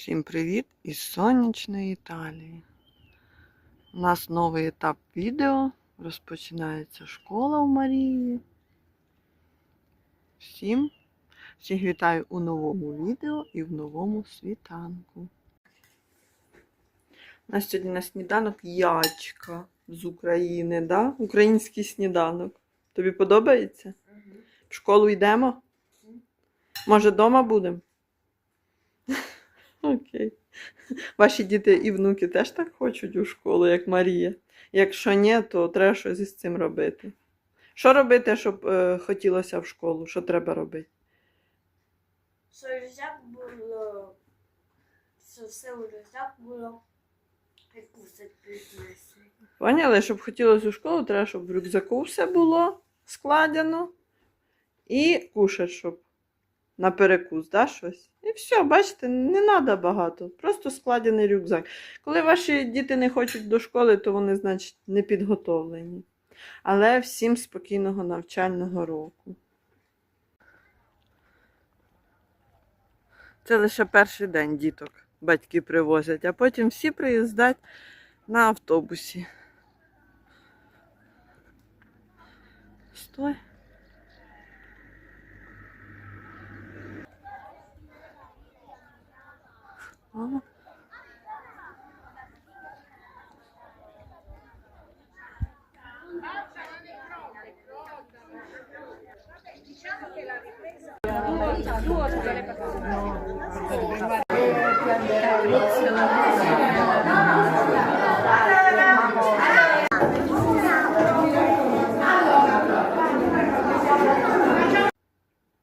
Всім привіт із сонячної Італії. У нас новий етап відео. Розпочинається школа у Марії. Всім всіх вітаю у новому відео і в новому світанку. У нас сьогодні на сніданок ячка з України, да? Український сніданок. Тобі подобається? В школу йдемо? Може, вдома будемо? Окей. Ваші діти і внуки теж так хочуть у школу, як Марія. Якщо ні, то треба щось із цим робити. Що робити, щоб е, хотілося в школу? Що треба робити? Що рюкзак було. Що все у рюкзак було. І кусать принесли. Поняли, щоб хотілося у школу, треба, щоб в рюкзаку все було складено. І кушать, щоб на перекус, да, щось. І все, бачите, не треба багато. Просто складений рюкзак. Коли ваші діти не хочуть до школи, то вони, значить, не підготовлені. Але всім спокійного навчального року. Це лише перший день діток батьки привозять, а потім всі приїздять на автобусі. Стой.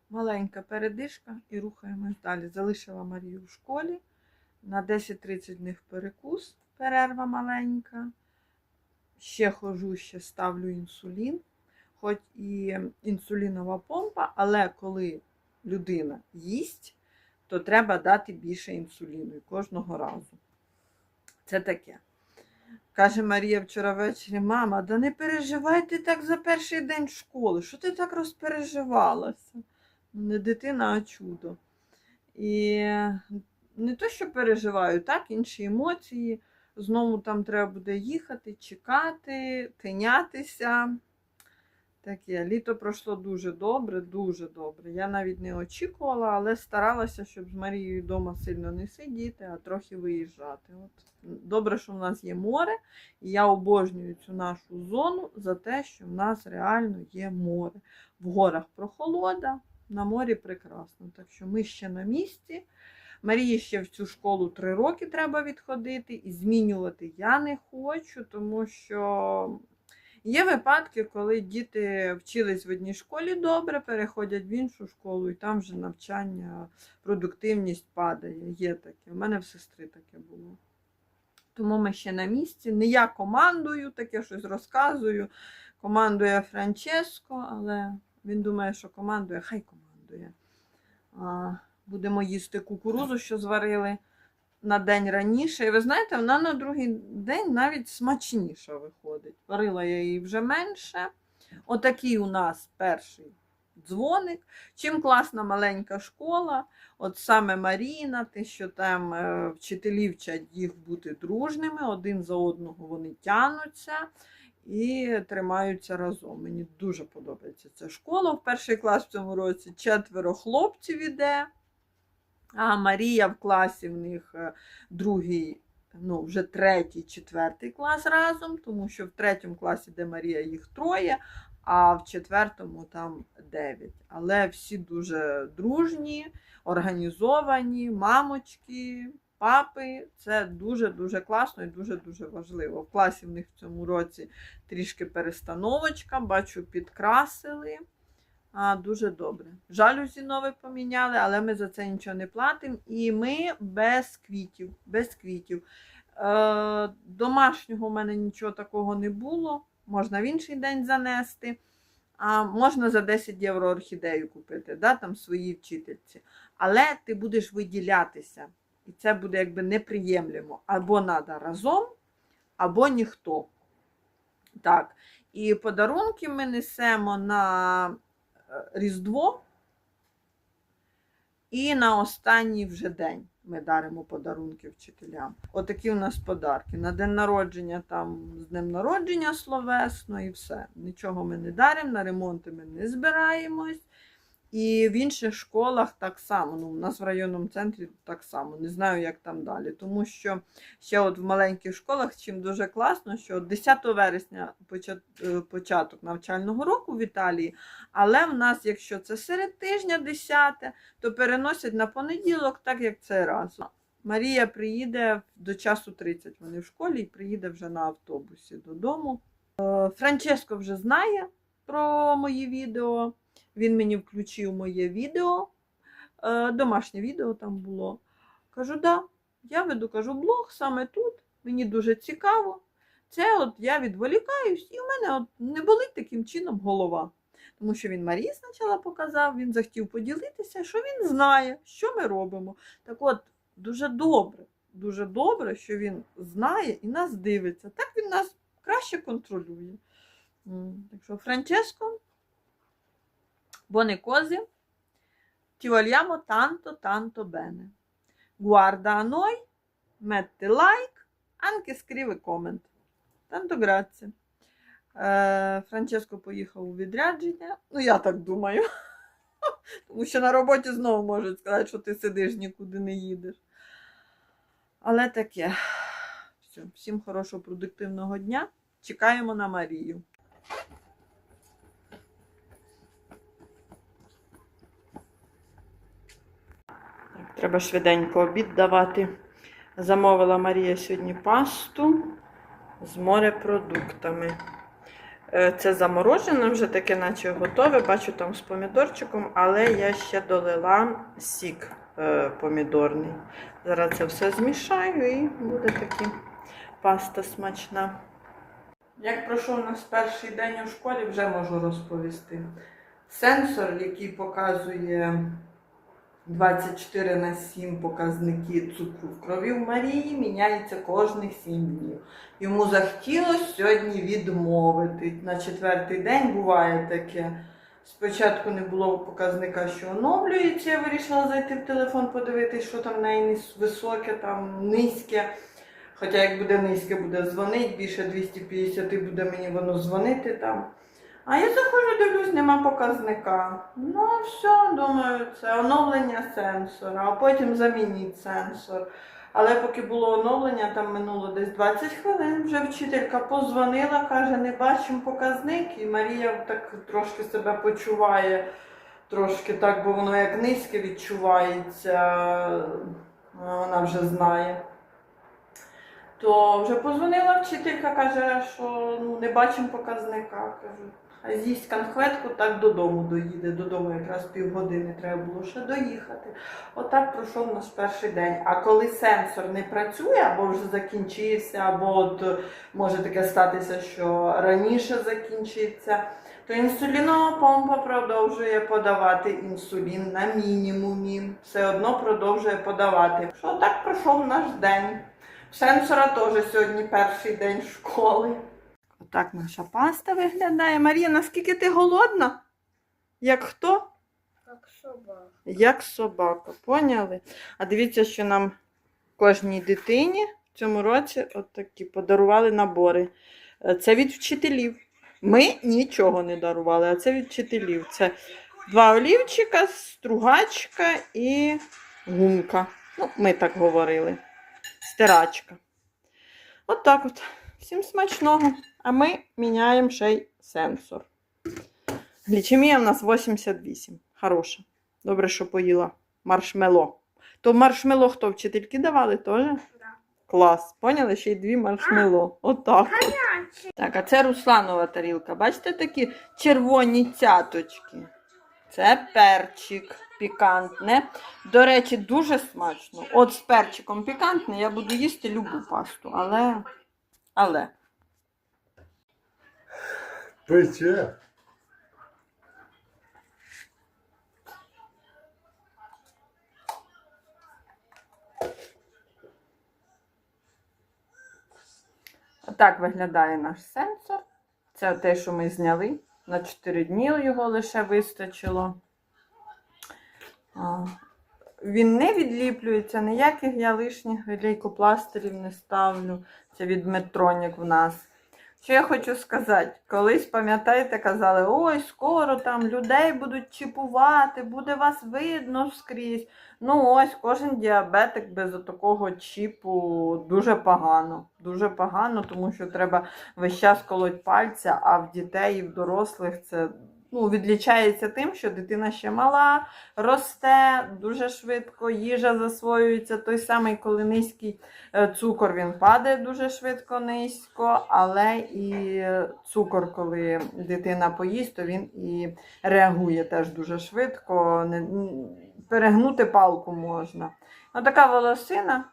Маленька передишка і рухаємось далі. Залишила Марію в школі. На 10.30 в них перекус, перерва маленька. Ще хожу, ще ставлю інсулін. Хоч і інсулінова помпа, але коли людина їсть, то треба дати більше інсуліну кожного разу. Це таке. Каже Марія вчора ввечері, мама, да не переживай ти так за перший день школи. Що ти так розпереживалася? Ну, Не дитина, а чудо. І не то, що переживаю, так, інші емоції. Знову там треба буде їхати, чекати, тинятися. Таке, літо пройшло дуже добре, дуже добре. Я навіть не очікувала, але старалася, щоб з Марією вдома сильно не сидіти, а трохи виїжджати. От. Добре, що в нас є море, і я обожнюю цю нашу зону за те, що в нас реально є море. В горах прохолода, на морі прекрасно. Так що ми ще на місці. Марії ще в цю школу три роки треба відходити, і змінювати я не хочу, тому що є випадки, коли діти вчились в одній школі добре, переходять в іншу школу, і там вже навчання, продуктивність падає. Є таке. У мене в сестри таке було. Тому ми ще на місці. Не я командую, таке щось розказую. Командує Франческо, але він думає, що командує, хай командує. А, Будемо їсти кукурузу, що зварили на день раніше. І ви знаєте, вона на другий день навіть смачніша виходить. Варила я її вже менше. Отакий у нас перший дзвоник. Чим класна маленька школа, от саме Маріна, те, що там е, вчителі вчать їх бути дружними, один за одного вони тянуться і тримаються разом. Мені дуже подобається ця школа. В перший клас в цьому році четверо хлопців іде. А Марія в класі в них е, другий, ну, вже третій, четвертий клас разом, тому що в третьому класі, де Марія, їх троє, а в четвертому там дев'ять. Але всі дуже дружні, організовані, мамочки, папи. Це дуже-дуже класно і дуже-дуже важливо. В класі в них в цьому році трішки перестановочка, бачу, підкрасили. А, Дуже добре. Жалюзі нові поміняли, але ми за це нічого не платимо. І ми без квітів. Без квітів. Е, домашнього в мене нічого такого не було. Можна в інший день занести. А можна за 10 євро орхідею купити, да, там своїй вчительці. Але ти будеш виділятися. І це буде якби неприємлемо. Або треба разом, або ніхто. Так. І подарунки ми несемо на Різдво. І на останній вже день ми даримо подарунки вчителям. Отакі у нас подарки. На день народження там з днем народження словесно і все. Нічого ми не даримо, на ремонти ми не збираємось. І в інших школах так само. Ну, у нас в районному центрі так само. Не знаю, як там далі. Тому що ще от в маленьких школах, чим дуже класно, що 10 вересня е, початок навчального року в Італії, але в нас, якщо це серед тижня 10, то переносять на понеділок, так як це раз. Марія приїде до часу 30. Вони в школі і приїде вже на автобусі додому. Е, Франческо вже знає про мої відео. Він мені включив моє відео, е, домашнє відео там було. Кажу, да, я веду кажу, блог саме тут. Мені дуже цікаво. Це от я відволікаюсь, і в мене от не болить таким чином голова. Тому що він Марії спочатку показав, він захотів поділитися, що він знає, що ми робимо. Так от, дуже добре, дуже добре, що він знає і нас дивиться. Так він нас краще контролює. Так що, Франческо, buone cose, ti vogliamo tanto, tanto bene. Guarda a noi, mette like, anche scrive comment. Tanto grazie. Франческо поїхав у відрядження. Ну, я так думаю. Тому що на роботі знову можуть сказати, що ти сидиш, нікуди не їдеш. Але таке. Все, всім хорошого продуктивного дня. Чекаємо на Марію. Так, треба швиденько обід давати. Замовила Марія сьогодні пасту з морепродуктами. Е, Це заморожене, вже таке, наче готове. Бачу там з помідорчиком, але я ще долила сік е, помідорний. Зараз це все змішаю і буде таки паста смачна. Як пройшов у нас перший день у школі, вже можу розповісти. Сенсор, який показує 24 на 7 показники цукру в крові в Марії, міняється кожних 7 днів. Йому захотілося сьогодні відмовити. На четвертий день буває таке. Спочатку не було показника, що оновлюється. Я вирішила зайти в телефон, подивитися, що там в неї високе, там низьке. Хоча як буде низьке, буде дзвонити, більше 250 буде мені воно дзвонити там. А я заходжу, дивлюсь, нема показника. Ну, все, думаю, це оновлення сенсора, а потім замініть сенсор. Але поки було оновлення, там минуло десь 20 хвилин, вже вчителька позвонила, каже, не бачимо показник, і Марія так трошки себе почуває, трошки так, бо воно як низьке відчувається, вона вже знає. То вже позвонила вчителька, каже, що ну, не бачимо показника. Кажу, з'їсть конфетку, так додому доїде. Додому якраз півгодини треба було ще доїхати. Отак пройшов наш перший день. А коли сенсор не працює, або вже закінчився, або от, може таке статися, що раніше закінчиться, то інсулінова помпа продовжує подавати інсулін на мінімумі. Все одно продовжує подавати. Що так пройшов наш день. Сенсора теж сьогодні перший день школи. Отак наша паста виглядає. Марія, наскільки ти голодна? Як хто? Как собака. Як собака, поняли? А дивіться, що нам кожній дитині в цьому році от такі подарували набори. Е, Це від вчителів. Ми нічого не дарували, а це від вчителів. Це два олівчика, стругачка і гумка. Ну, ми так говорили. Стирачка. От так от. Всім смачного. А ми міняємо ще й сенсор. Глічемія в нас 88. Хороша. Добре, що поїла маршмело. То маршмело хто вчительки давали теж? Да. Клас. Поняли? Ще й дві маршмело. Отак. От. Так, а це Русланова тарілка. Бачите такі червоні цяточки? Це перчик пікантне. До речі, дуже смачно. От з перчиком пікантне я буду їсти любу пасту, але. Але. Пече. Отак виглядає наш сенсор. Це те, що ми зняли. На 4 дні його лише вистачило. Він не відліплюється, ніяких я лишніх лейкопластирів не ставлю. Це від Медтронік в нас. Що я хочу сказати? Колись, пам'ятаєте, казали, ой, скоро там людей будуть чіпувати, буде вас видно скрізь. Ну ось кожен діабетик без такого чіпу дуже погано. Дуже погано, тому що треба весь час колоть пальця, а в дітей і в дорослих це ну, відлічається тим, що дитина ще мала, росте дуже швидко, їжа засвоюється. Той самий, коли низький е, цукор, він падає дуже швидко низько, але і цукор, коли дитина поїсть, то він і реагує теж дуже швидко. Перегнути палку можна. Ну, така волосина.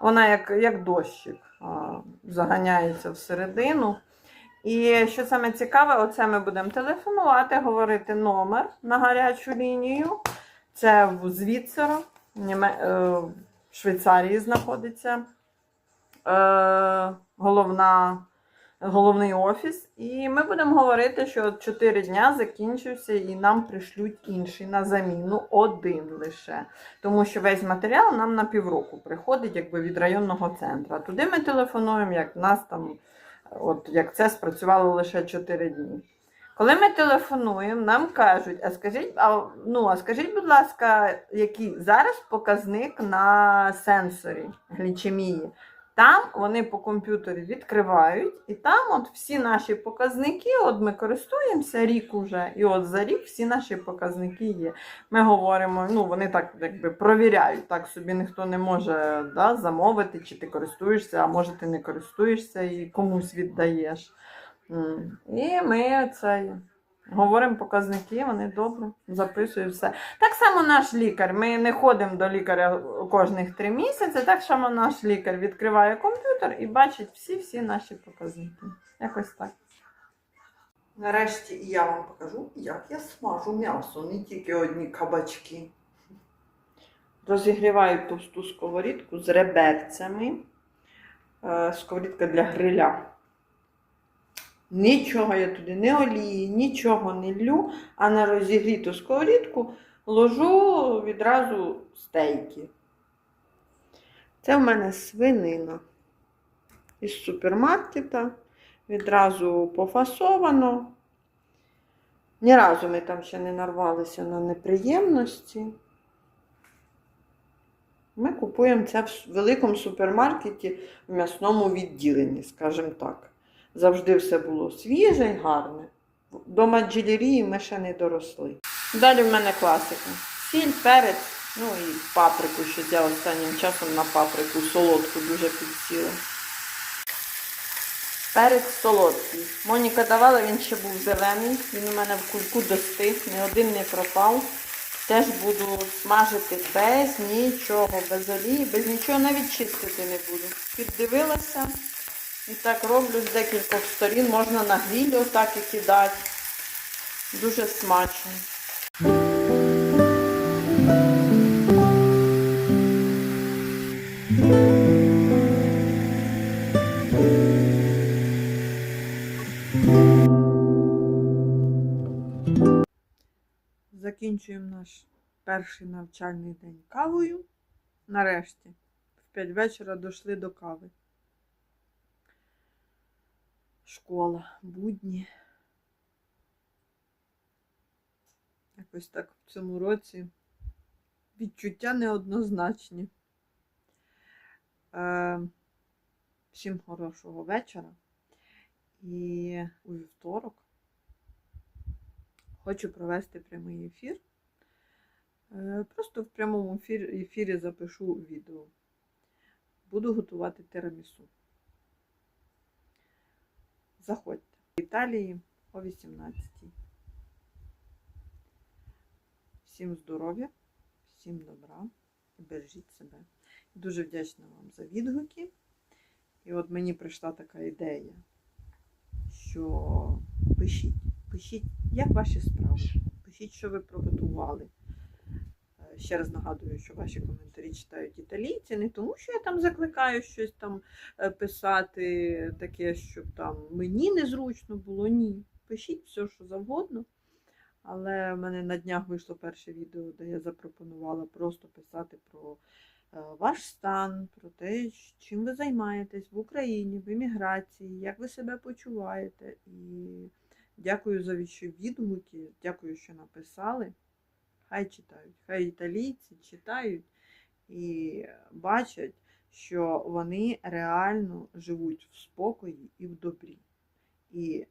Вона як, як дощик заганяється всередину. І що саме цікаве, оце ми будемо телефонувати, говорити номер на гарячу лінію. Це в Звіцеро, е, в Швейцарії знаходиться е, головна, головний офіс. І ми будемо говорити, що 4 дня закінчився і нам пришлють інший на заміну один лише. Тому що весь матеріал нам на півроку приходить якби від районного центру. Туди ми телефонуємо, як в нас там, от як це спрацювало лише 4 дні. Коли ми телефонуємо, нам кажуть, а скажіть, а, ну, а скажіть, будь ласка, який зараз показник на сенсорі глічемії? Там вони по комп'ютері відкривають, і там от всі наші показники, от ми користуємося рік уже, і от за рік всі наші показники є. Ми говоримо, ну вони так якби провіряють, так собі ніхто не може да, замовити, чи ти користуєшся, а може ти не користуєшся і комусь віддаєш. І ми це говоримо показники, вони добре записують все. Так само наш лікар. Ми не ходимо до лікаря кожних три місяці. Так само наш лікар відкриває комп'ютер і бачить всі-всі наші показники. Якось так. Нарешті я вам покажу, як я смажу м'ясо, не тільки одні кабачки. Розігріваю товсту сковорідку з реберцями. Е, Сковорідка для гриля. Нічого я туди не олії, нічого не лью, а на розігріту сковорідку ложу відразу стейки. Це в мене свинина із супермаркета. Відразу пофасовано. Ні разу ми там ще не нарвалися на неприємності. Ми купуємо це в великому супермаркеті в м'ясному відділенні, скажімо так. Завжди все було свіже і гарне. До маджелірії ми ще не доросли. Далі в мене класика. Сіль, перець, ну і паприку, що я останнім часом на паприку солодку дуже підсіла. Перець солодкий. Моніка давала, він ще був зелений. Він у мене в кульку достиг, ні один не пропав. Теж буду смажити без нічого, без олії, без нічого навіть чистити не буду. Піддивилася. І так роблю з декількох сторін. Можна на гріль отак і кидати. Дуже смачно. Закінчуємо наш перший навчальний день кавою. Нарешті, в 5 вечора дійшли до кави. Школа, будні. Якось так в цьому році відчуття неоднозначні. Е, всім хорошого вечора. І у вівторок хочу провести прямий ефір. Е, Просто в прямому ефір- ефірі запишу відео. Буду готувати тирамісу. Заходьте. В Італії о 18. Всім здоров'я, всім добра і бережіть себе. Дуже вдячна вам за відгуки. І от мені прийшла така ідея, що пишіть, пишіть, як ваші справи, пишіть, що ви приготували. Ще раз нагадую, що ваші коментарі читають італійці, не тому, що я там закликаю щось там е, писати, таке, щоб там мені незручно було. Ні. Пишіть все, що завгодно. Але в мене на днях вийшло перше відео, де я запропонувала просто писати про е, ваш стан, про те, чим ви займаєтесь в Україні, в еміграції, як ви себе почуваєте. І дякую за відгуки, дякую, що написали. Хай читають, хай італійці читають і бачать, що вони реально живуть в спокої і в добрі. І,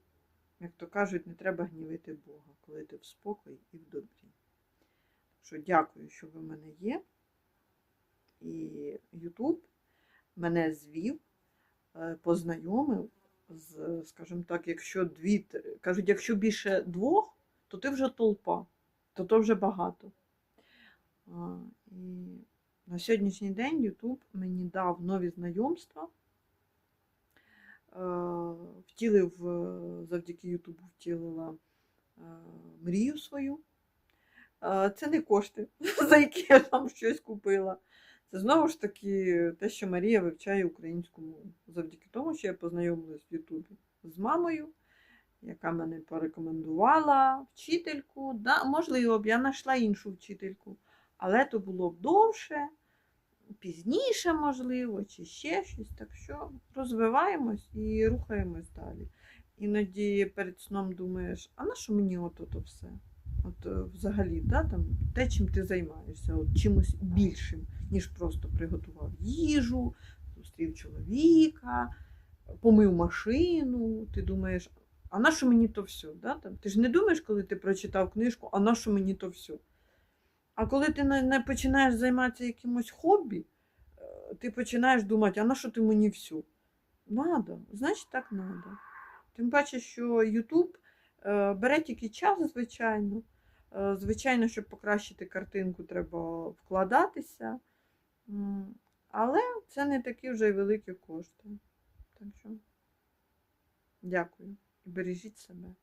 як то кажуть, не треба гнівити Бога, коли ти в спокої і в добрі. Що дякую, що ви в мене є. І Ютуб мене звів, е, познайомив з, скажімо так, якщо дві, кажуть, якщо більше двох, то ти вже толпа, то то вже багато. І на сьогоднішній день Ютуб мені дав нові знайомства. Е, Втілив, е, завдяки Ютубу втілила е, мрію свою. Це не кошти, за які я там щось купила. Це знову ж таки те, що Марія вивчає українську мову. Завдяки тому, що я познайомилась в Ютубі з мамою, яка мене порекомендувала, вчительку. Да, можливо, б я знайшла іншу вчительку, але то було б довше, пізніше, можливо, чи ще щось. Так що розвиваємось і рухаємось далі. Іноді перед сном думаєш, а на що мені от ото все? От е, взагалі, да, там, те, чим ти займаєшся, от чимось більшим, ніж просто приготував їжу, зустрів чоловіка, помив машину. Ти думаєш, а на що мені то все? Да? Там, ти ж не думаєш, коли ти прочитав книжку, а на що мені то все? А коли ти не, починаєш займатися якимось хобі, е, ти починаєш думати, а на що ти мені все? Надо, значить так надо. Тим паче, що Ютуб е, бере тільки час, звичайно. Е, Звичайно, щоб покращити картинку, треба вкладатися. Але це не такі вже й великі кошти. Так що дякую Бережіть себе.